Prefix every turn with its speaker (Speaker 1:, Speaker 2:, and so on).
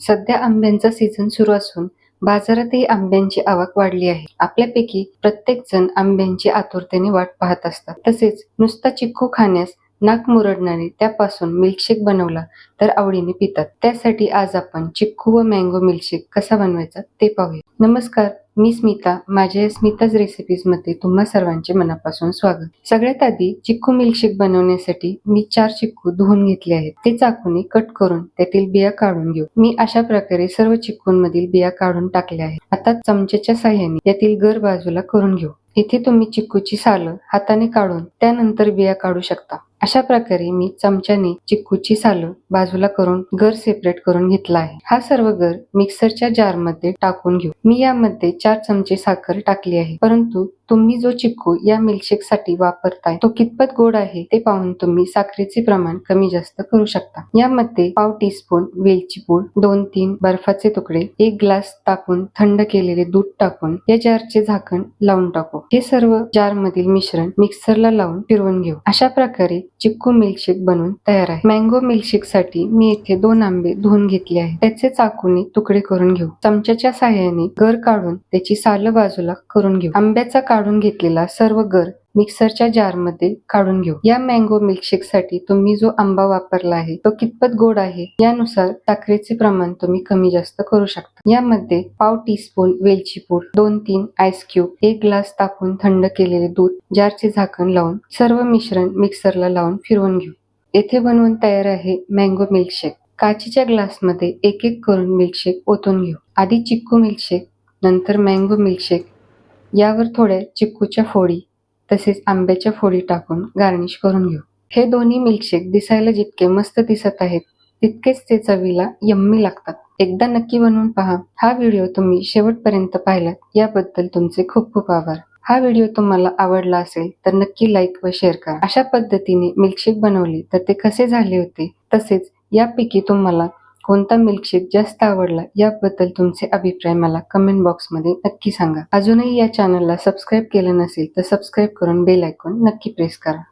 Speaker 1: सध्या आंब्यांचा सीझन सुरू असून बाजारातही आंब्यांची आवक वाढली आहे. आपल्यापैकी प्रत्येक जण आंब्यांची आतुरतेने वाट पाहत असतात. तसेच नुसता चिक्कू खाण्यास नाक मुरडणारे त्यापासून मिल्कशेक बनवला तर आवडीने पितात. त्यासाठी आज आपण चिक्कू व मँगो मिल्कशेक कसा बनवायचा ते पाहूया. नमस्कार मी स्मिता. माझ्या या स्मिताज रेसिपीजमध्ये तुम्हा सर्वांचे मनापासून स्वागत. सगळ्यात आधी चिक्कू मिल्कशेक बनवण्यासाठी मी चार चिक्कू धुवून घेतले आहेत. ते चाकूने कट करून त्यातील बिया काढून घेऊ. मी अशा प्रकारे सर्व चिक्कूंमधील बिया काढून टाकल्या आहेत. आता चमच्याच्या साह्याने यातील गर बाजूला करून घेऊ. इथे तुम्ही चिक्कूची सालं हाताने काढून त्यानंतर बिया काढू शकता. अशा प्रकारे मी चमच्याने चिक्कूची सालं बाजूला करून गर सेपरेट करून घेतला आहे. हा सर्व गर मिक्सरच्या जारमध्ये टाकून घेऊ. मी यामध्ये चार चमचे साखर टाकली आहे. परंतु तुम्ही जो चिक्कू या मिल्कशेकसाठी वापरताय तो कितपत गोड आहे ते पाहून तुम्ही साखरेचे प्रमाण कमी जास्त करू शकता. यामध्ये पाव टीस्पून वेलची पूड दोन तीन बर्फाचे तुकडे एक ग्लास टाकून थंड केलेले दूध टाकून या जारचे झाकण लावून टाकू. हे सर्व जार मधील मिश्रण मिक्सरला लावून फिरवून घेऊ. अशा प्रकारे चिक्कू मिल्कशेक बनवून तयार आहे. मँगो मिल्कशेकसाठी मी येथे दोन आंबे धुवून घेतले आहे त्याचे चाकूने तुकडे करून घेऊ. चमच्याच्या साह्याने गर काढून त्याची साल बाजूला करून घेऊ. आंब्याचा काढून घेतलेला सर्व गर मिक्सरच्या जारमध्ये काढून घेऊ. या मँगो मिल्कशेकसाठी तुम्ही जो आंबा वापरला आहे तो कितपत गोड आहे यानुसार साखरेचे प्रमाण तुम्ही कमी जास्त करू शकता. यामध्ये पाव टीस्पून वेलची पूड दोन तीन आईस क्यूब एक ग्लास तापून थंड केलेले दूध जारचे झाकण लावून सर्व मिश्रण मिक्सरला लावून फिरवून घेऊ. येथे बनवून तयार आहे मँगो मिल्कशेक काचीच्या ग्लासमध्ये एक एक करून मिल्कशेक ओतून घेऊ. आधी चिक्कू मिल्कशेक नंतर मँगो मिल्कशेक यावर थोड्या चिक्कूच्या फोडी तसेच आंब्याच्या फोडी टाकून गार्निश करून घेऊ. हे दोन्ही मिल्कशेक दिसायला जितके मस्त दिसत आहेत तितकेच ते चवीला यम्मी लागतात. एकदा नक्की बनवून पहा. हा व्हिडिओ तुम्ही शेवटपर्यंत पाहिलात याबद्दल तुमचे खूप खूप आभार. हा व्हिडिओ तुम्हाला आवडला असेल तर नक्की लाईक व शेअर करा. अशा पद्धतीने मिल्कशेक बनवले तर ते कसे झाले होते तसेच यापैकी तुम्हाला कोणता मिल्कशेक जास्त आवडला याबद्दल तुमचे अभिप्राय मला कमेंट बॉक्समध्ये नक्की सांगा. अजूनही या चॅनलला सबस्क्राईब केलं नसेल तर सबस्क्राईब करून बेल आयकॉन नक्की प्रेस करा.